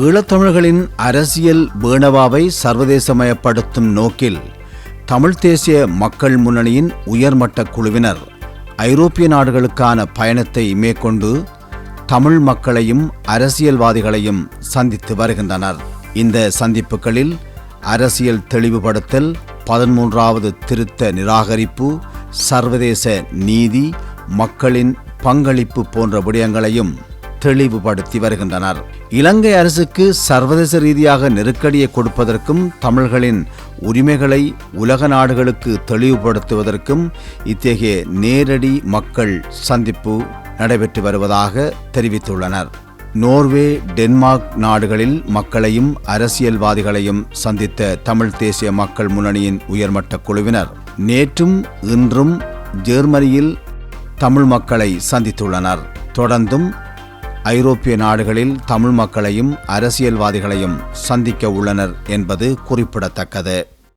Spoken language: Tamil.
ஈழத்தமிழர்களின் அரசியல் வேணவாவை சர்வதேசமயப்படுத்தும் நோக்கில் தமிழ்த் தேசிய மக்கள் முன்னணியின் உயர்மட்ட குழுவினர் ஐரோப்பிய நாடுகளுக்கான பயணத்தை மேற்கொண்டு தமிழ் மக்களையும் அரசியல்வாதிகளையும் சந்தித்து வருகின்றனர். இந்த சந்திப்புகளில் அரசியல் தெளிவுபடுத்தல் பதிமூன்றாவது திருத்த நிராகரிப்பு சர்வதேச நீதி மக்களின் பங்களிப்பு போன்ற விடயங்களையும் தெளிவுபடுத்தி வருகின்றனர். இலங்கை அரசுக்கு சர்வதேச ரீதியாக நெருக்கடியை கொடுப்பதற்கும் தமிழர்களின் உரிமைகளை உலக நாடுகளுக்கு தெளிவுபடுத்துவதற்கும் இத்தகைய நேரடி மக்கள் சந்திப்பு நடைபெற்று வருவதாக தெரிவித்துள்ளனர். நோர்வே டென்மார்க் நாடுகளில் மக்களையும் அரசியல்வாதிகளையும் சந்தித்த தமிழ் தேசிய மக்கள் முன்னணியின் உயர்மட்ட குழுவினர். நேற்றும் இன்றும் ஜெர்மனியில் தமிழ் மக்களை சந்தித்துள்ளனர். தொடர்ந்தும் ஐரோப்பிய நாடுகளில் தமிழ் மக்களையும் அரசியல்வாதிகளையும் சந்திக்க உள்ளனர் என்பது குறிப்பிடத்தக்கது.